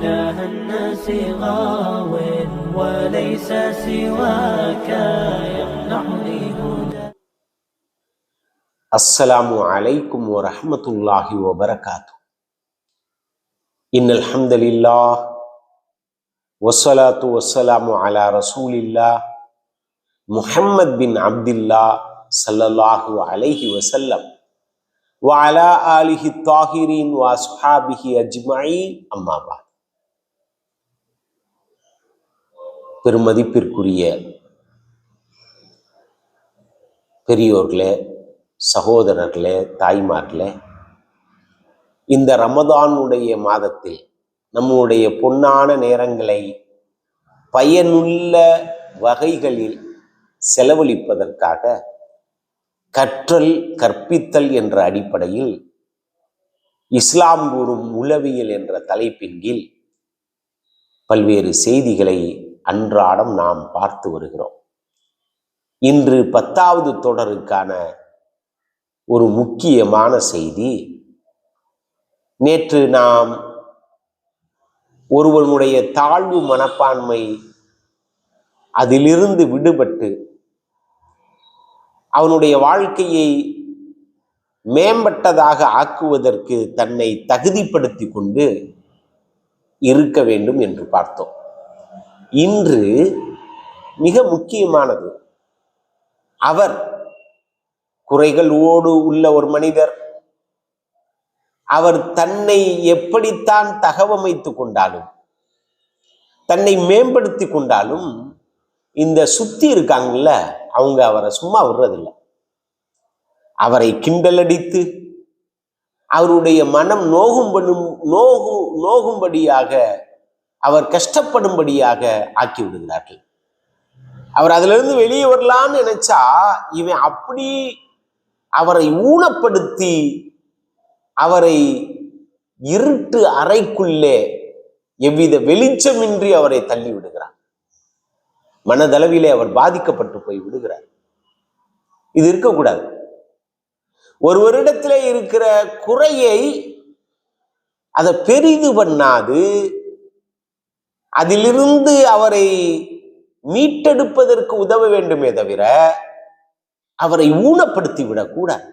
إله الناس غاو وليس سواك يمنحني هدى. السلام عليكم ورحمة الله وبركاته. إن الحمد لله والصلاة والسلام على رسول الله محمد بن عبد الله صلى الله عليه وسلم وعلى آله الطاهرين وأصحابه أجمعين. أما بعد. பெருமதிப்பிற்குரிய பெரியோர்களே சகோதரர்களே தாய்மார்களே இந்த ரமதானுடைய மாதத்தில் நம்முடைய பொன்னான நேரங்களை பயனுள்ள வகைகளில் செலவழிப்பதற்காக கற்றல் கற்பித்தல் என்ற அடிப்படையில் இஸ்லாம் கூறும் உளவியல் என்ற தலைப்பின் கீழ் பல்வேறு செய்திகளை அன்றாடம் நாம் பார்த்து வருகிறோம். இன்று பத்தாவது தொடருக்கான ஒரு முக்கியமான செய்தி நேற்று நாம் ஒருவனுடைய தாழ்வு மனப்பான்மை அதிலிருந்து விடுபட்டு அவனுடைய வாழ்க்கையை மேம்பட்டதாக ஆக்குவதற்கு தன்னை தகுதிப்படுத்தி கொண்டு இருக்க வேண்டும் என்று பார்த்தோம். இன்று மிக முக்கியமானது. அவர் குறைகளோடு உள்ள ஒரு மனிதர். அவர் தன்னை எப்படித்தான் தகவமைத்து கொண்டாலும் தன்னை மேம்படுத்தி கொண்டாலும் இந்த சுத்தி இருக்காங்கல்ல அவங்க அவரை சும்மா விடுறதில்லை. அவரை கிண்டல் அடித்து அவருடைய மனம் நோகும்படும் நோகு நோகும்படியாக அவர் கஷ்டப்படும்படியாக ஆக்கி விடுகிறார்கள். அவர் அதுல இருந்து வெளியே வரலான்னு நினைச்சா இவன் அப்படி அவரை ஊனப்படுத்தி அவரை இருட்டு அறைக்குள்ளே எவ்வித வெளிச்சமின்றி அவரை தள்ளி விடுகிறார் மனதளவிலே அவர் பாதிக்கப்பட்டு போய் விடுகிறார். இது இருக்கக்கூடாது. ஒருவரிடத்திலே இருக்கிற குறையை அதை பெரிது பண்ணாது அதிலிருந்து அவரை மீட்டெடுப்பதற்கு உதவ வேண்டுமே தவிர அவரை ஊனப்படுத்தி விடக்கூடாது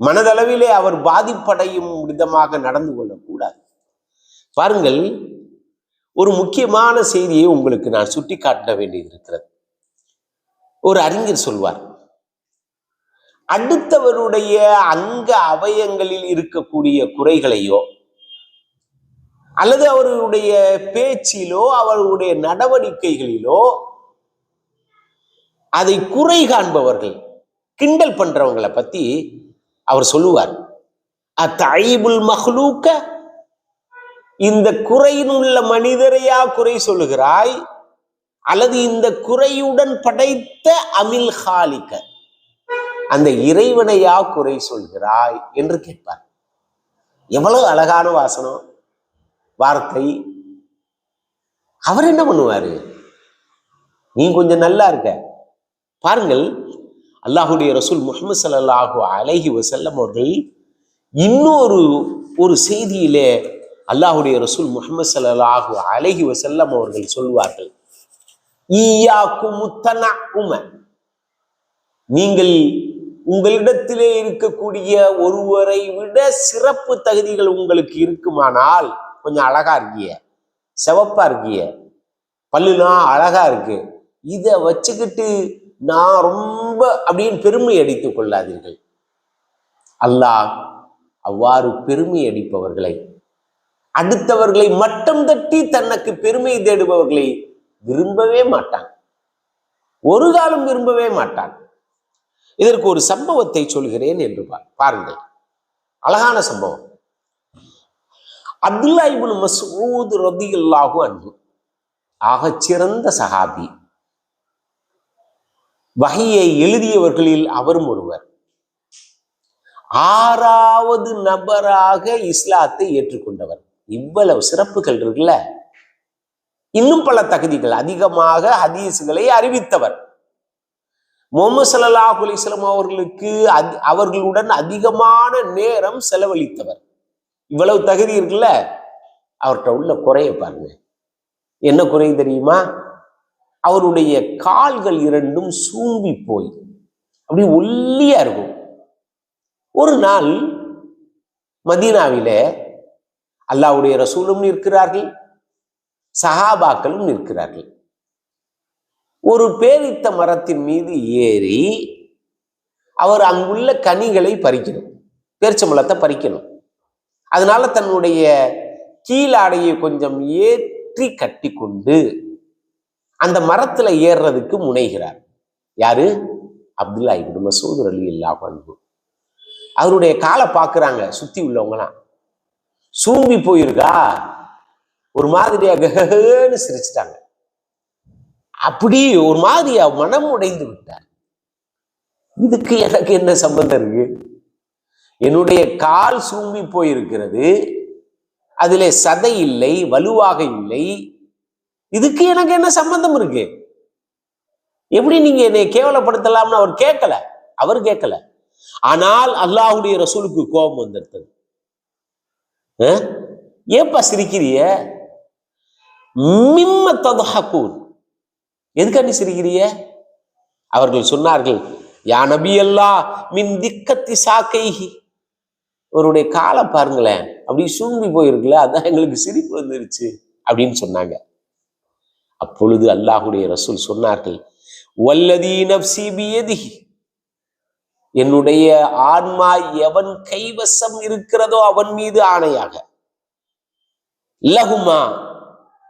மனதளவிலே அவர் பாதிப்படையும் விதமாக நடந்து கொள்ளக்கூடாது பாருங்கள் ஒரு முக்கியமான செய்தியை உங்களுக்கு நான் சுட்டி காட்ட வேண்டியது இருக்கிறது ஒரு அறிஞர் சொல்வார் அடுத்தவருடைய அங்க அவயங்களில் இருக்கக்கூடிய குறைகளையோ அல்லது அவர்களுடைய பேச்சிலோ அவர்களுடைய நடவடிக்கைகளிலோ அதை குறை காண்பவர்கள் கிண்டல் பண்றவங்களை பத்தி அவர் சொல்லுவார். அத்தைபுல் மஹ்லூக்க இந்த குறையினுள்ள மனிதரையா குறை சொல்லுகிறாய்? அல்லது இந்த குறையுடன் படைத்த அமில் ஹாலிக்க அந்த இறைவனையா குறை சொல்கிறாய் என்று கேட்பார். எவ்வளவு அழகான வாசனம். வார்த்தை. அவர் என்ன பண்ணுவாரு? நீ கொஞ்சம் நல்லா இருக்க. பாருங்கள் அல்லாஹுடைய ரசூல் முகமது சல்லாஹூ அலஹி வசல்லம் அவர்கள் இன்னொரு ஒரு செய்தியிலே அல்லாஹுடைய ரசூல் முகமது சல்லாஹூ அலஹி வசல்லம் அவர்கள் சொல்வார்கள். நீங்கள் உங்களிடத்திலே இருக்கக்கூடிய ஒருவரை விட சிறப்பு தகுதிகள் உங்களுக்கு இருக்குமானால் கொஞ்சம் அழகா இருக்கிய. சிவப்பா இருக்கிய. பல்லுனா அழகா இருக்கு. இதை வச்சுக்கிட்டு நான் ரொம்ப அப்படின்னு பெருமை அடித்துக் கொள்ளாதீர்கள். அல்லாஹ் அவ்வாறு பெருமை அடிப்பவர்களை அடுத்தவர்களை மட்டம் தட்டி தனக்கு பெருமை தேடுபவர்களை விரும்பவே மாட்டான். ஒரு காலம் விரும்பவே மாட்டான். இதற்கு ஒரு சம்பவத்தை சொல்கிறேன் என்று பா- பாருங்கள். அழகான சம்பவம். அப்துல்லா இப்னு மஸ்ஊத் ரதியல்லாஹு அன்ஹு. ஆகச்சிறந்த சஹாபி. வகையை எழுதியவர்களில் அவரும் ஒருவர். ஆறாவது நபராக இஸ்லாத்தை ஏற்றுக்கொண்டவர். இவ்வளவு சிறப்புகள் இருக்குல்ல? இன்னும் பல தகுதிகள். அதிகமாக ஹதீஸ்களை அறிவித்தவர். முகமது ஸல்லல்லாஹு அலிஸ்லாம் அவர்களுக்கு அதி- அவர்களுடன் அதிகமான நேரம் செலவழித்தவர். இவ்வளவு தகுதி இருக்குல்ல? அவர்கிட்ட உள்ள குறைய பாருங்க. என்ன குறை தெரியுமா? அவருடைய கால்கள் இரண்டும் சூம்பி போய் அப்படி ஒல்லியா இருக்கும். ஒரு நாள் மதீனாவில அல்லாவுடைய ரசூலும் நிற்கிறார்கள் சஹாபாக்களும் நிற்கிறார்கள். ஒரு பேரித்த மரத்தின் மீது ஏறி அவர் அங்குள்ள கனிகளை பறிக்கணும் பேரிச்சம்பளத்தை பறிக்கணும். அதனால தன்னுடைய கீழாடையை கொஞ்சம் ஏற்றி கட்டி கொண்டு அந்த மரத்துல ஏறுறதுக்கு முனைகிறார். யாரு? அப்துல்லா இப்னு மசூத் அலி இல்லாஹ் அன்பு அவருடைய காலை பார்க்குறாங்க சுத்தி உள்ளவங்களாம் சூம்பி போயிருக்கா? ஒரு மாதிரியா கஹன்னு சிரிச்சிட்டாங்க. அப்படி ஒரு மாதிரியா மனம் உடைந்து விட்டார். இதுக்கு எனக்கு என்ன சம்பந்தம் இருக்கு? என்னுடைய கால் சூம்பி போயிருக்கிறது. அதிலே சதை இல்லை வலுவாக இல்லை. இதுக்கு எனக்கு என்ன சம்பந்தம் இருக்கு? எப்படி நீங்க என்னை கேவலப்படுத்தலாம்னு அவர் கேட்கல? அவர் கேட்கல. ஆனால் அல்லாஹ்வுடைய ரசூலுக்கு கோபம் வந்துடுது ஏப்பா சிரிக்கிறிய? மிம்ம ததுஹக்கூன் எதுக்கா நீ சிரிக்கிறிய? அவர்கள் சொன்னார்கள் யா நபி அல்லா மின் திக்கத்தி சாக்கைஹி. அவருடைய காலை பாருங்களேன். அப்படி சூம்பி போயிருக்குல்ல அதான் எங்களுக்கு சிரிப்பு வந்துருச்சு அப்படின்னு சொன்னாங்க. அப்பொழுது அல்லாஹுடைய ரசூல் சொன்னார்கள் வல்லதி நப்சி பியதிஹி. என்னுடைய ஆன்மா எவன் கைவசம் இருக்கிறதோ அவன் மீது ஆணையாக. லகுமா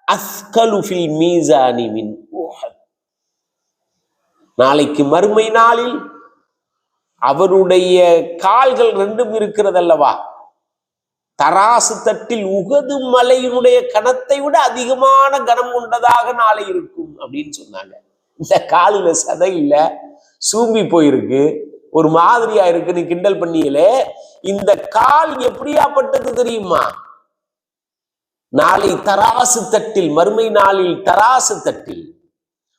அஸ்கலுஃபில் மீசானி மின் நாளைக்கு மறுமை நாளில் அவருடைய கால்கள் ரெண்டும் இருக்கிறதல்லவா? தராசு தட்டில் உகது மலையினுடைய கணத்தை விட அதிகமான கனம் கொண்டதாக நாளை இருக்கும் அப்படின்னு சொன்னாங்க. இந்த காலில் சதை சூம்பி போயிருக்கு. ஒரு மாதிரியா இருக்குன்னு கிண்டல் பண்ணியலே. இந்த கால் எப்படியாப்பட்டது தெரியுமா? நாளை தராசு தட்டில் மறுமை நாளில் தராசு தட்டில்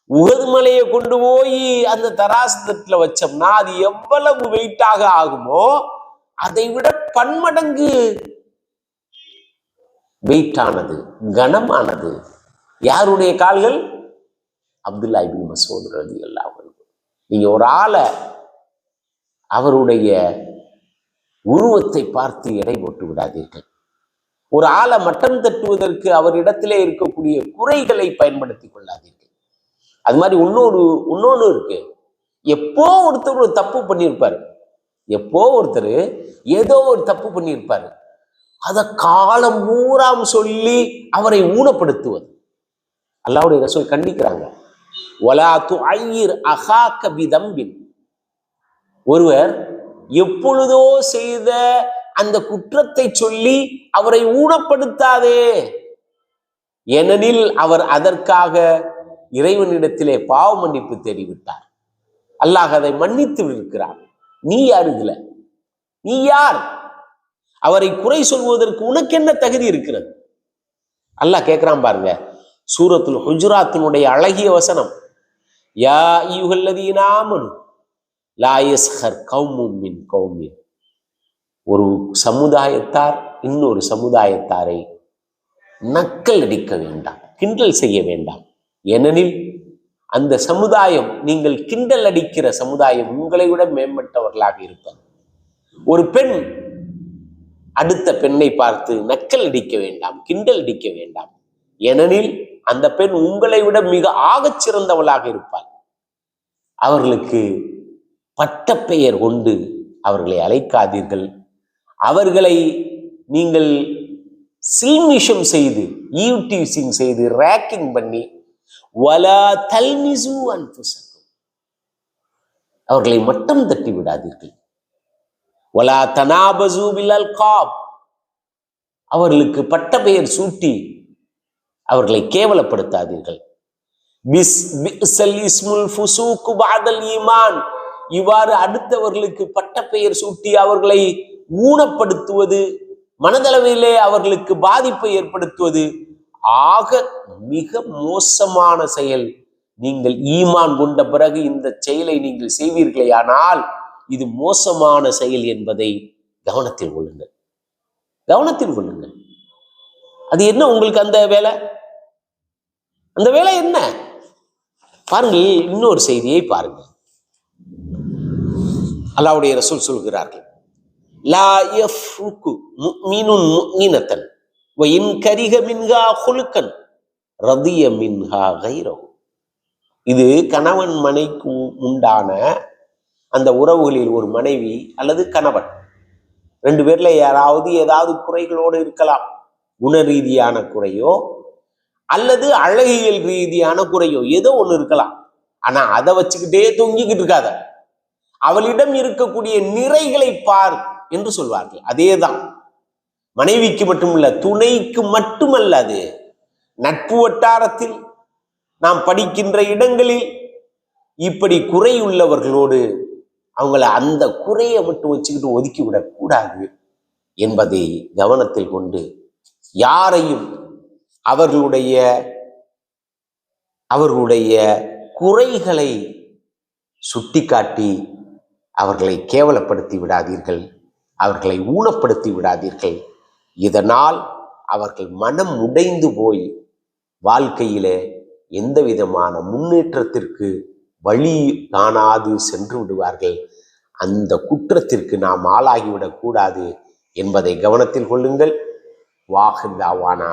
உகது மலையை கொண்டு போய் அந்த தராசு வச்சோம்னா அது எவ்வளவு வெயிட்டாக ஆகுமோ அதை விட பன்மடங்கு வெயிட்டானது கனமானது. யாருடைய கால்கள்? அப்துல்லா இபின் மசூத் ரதி எல்லாம் நீங்க ஒரு ஆளை அவருடைய உருவத்தை பார்த்து எடை போட்டு விடாதீர்கள். ஒரு ஆளை மட்டம் தட்டுவதற்கு அவரிடத்திலே இருக்கக்கூடிய குறைகளை பயன்படுத்தி கொள்ளாதீர்கள். அது மாதிரி இன்னொரு இன்னொன்று இருக்கு. எப்போ ஒருத்தர் ஒரு தப்பு பண்ணியிருப்பாரு? எப்போ ஒருத்தர் ஏதோ ஒரு தப்பு பண்ணியிருப்பாரு. அதை காலம் பூராம் சொல்லி அவரை ஊனப்படுத்துவது. அல்லாவுடைய ரசூல் கண்டிக்கிறாங்க. ஒலா துஐர் அஹாக்க பிதம்பின். ஒருவர் எப்பொழுதோ செய்த அந்த குற்றத்தை சொல்லி அவரை ஊனப்படுத்தாதே. ஏனெனில் அவர் அதற்காக இறைவனிடத்திலே பாவ மன்னிப்பு தேடிவிட்டார். அல்லாஹ் அதை மன்னித்து இருக்கிறார் நீ யார் இதுல? நீ யார்? அவரை குறை சொல்வதற்கு உனக்கு என்ன தகுதி இருக்கிறது? அல்லாஹ் கேட்கிறான் பாருங்க சூரத்துல் ஹுஜுராத்தினுடைய அழகிய வசனம் யா யுகல்லதீனாமனு லாயஸ்ஹர் கௌமும் மின் கௌமின் ஒரு சமுதாயத்தார் இன்னொரு சமுதாயத்தாரை நக்கல் அடிக்க வேண்டாம் கிண்டல் செய்ய வேண்டாம். ஏனெனில் அந்த சமுதாயம் நீங்கள் கிண்டல் அடிக்கிற சமுதாயம் உங்களை விட மேம்பட்டவர்களாக இருப்பது. ஒரு பெண் அடுத்த பெண்ணை பார்த்து நக்கல் அடிக்க வேண்டாம் கிண்டல் அடிக்க வேண்டாம். ஏனெனில் அந்த பெண் உங்களை விட மிக ஆகச் சிறந்தவளாக இருப்பாள். அவர்களுக்கு பட்டப்பெயர் கொண்டு அவர்களை அழைக்காதீர்கள். அவர்களை நீங்கள் சில்மிஷம் செய்து ஈவ்டீசிங் செய்து ரேக்கிங் பண்ணி வலா தல்மிசு அன்புசக்கும் அவர்களை மட்டம் தட்டி விடாதீர்கள். வலா தனாபசு பிலல் காப். அவர்களுக்கு பட்ட பெயர் சூட்டி அவர்களை கேவலப்படுத்தாதீர்கள். இஸ்முல் இவ்வாறு அடுத்தவர்களுக்கு பட்ட பெயர் சூட்டி அவர்களை ஊனப்படுத்துவது மனதளவிலே அவர்களுக்கு பாதிப்பை ஏற்படுத்துவது ஆக மிக மோசமான செயல். நீங்கள் ஈமான் கொண்ட பிறகு இந்த செயலை நீங்கள் செய்வீர்களேயானால் இது மோசமான செயல் என்பதை கவனத்தில் கொள்ளுங்கள். கவனத்தில் கொள்ளுங்கள். அது என்ன உங்களுக்கு அந்த வேலை? அந்த வேலை என்ன? பாருங்கள் இன்னொரு செய்தியை பாருங்கள். அல்லாவுடைய ரசூல் சொல்கிறார்கள் லா யஃப்ருக்கு மீனுன் முஃமினத்தன். இன்கரிக கரிக மின்ஹா குலுக்கன் ரதிய மின்ஹா கைரவு இது கணவன் மனைக்கு உண்டான அந்த உறவுகளில் ஒரு மனைவி அல்லது கணவன். ரெண்டு பேர்ல யாராவது ஏதாவது குறைகளோடு இருக்கலாம். குண ரீதியான குறையோ அல்லது அழகியல் ரீதியான குறையோ ஏதோ ஒன்று இருக்கலாம். ஆனா அதை வச்சுக்கிட்டே தொங்கிக்கிட்டு இருக்காத. அவளிடம் இருக்கக்கூடிய நிறைகளை பார் என்று சொல்வார்கள். அதேதான். மனைவிக்கு மட்டுமல்ல துணைக்கு மட்டுமல்ல அது நட்பு வட்டாரத்தில் நாம் படிக்கின்ற இடங்களில் இப்படி குறை உள்ளவர்களோடு அவங்கள அந்த குறையை மட்டும் வச்சுக்கிட்டு ஒதுக்கி விடக்கூடாது என்பதை கவனத்தில் கொண்டு யாரையும் அவர்களுடைய அவர்களுடைய குறைகளை சுட்டிக்காட்டி அவர்களை கேவலப்படுத்தி விடாதீர்கள் அவர்களை ஊனப்படுத்தி விடாதீர்கள். இதனால் அவர்கள் மனம் உடைந்து போய் வாழ்க்கையிலே எந்த விதமான முன்னேற்றத்திற்கு வழி காணாது சென்று விடுவார்கள். அந்த குற்றத்திற்கு நாம் ஆளாகிவிடக் கூடாது என்பதை கவனத்தில் கொள்ளுங்கள். வாஹில்லாவானா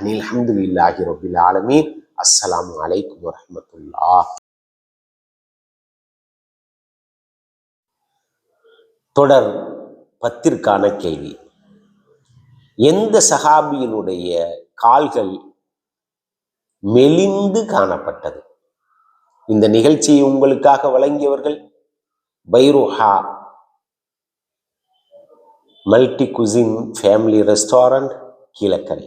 அனில் அஹமதுல்லாஹி ரபில் ஆலமீன். அஸ்லாம் அலைக்கும் வரமத்துல்லா தொடர் பத்திற்கான கேள்வி. எந்த சஹாபியினுடைய கால்கள் மெலிந்து காணப்பட்டது? இந்த நிகழ்ச்சியை உங்களுக்காக வழங்கியவர்கள் பைரோஹா multi cuisine family restaurant Kilakarai.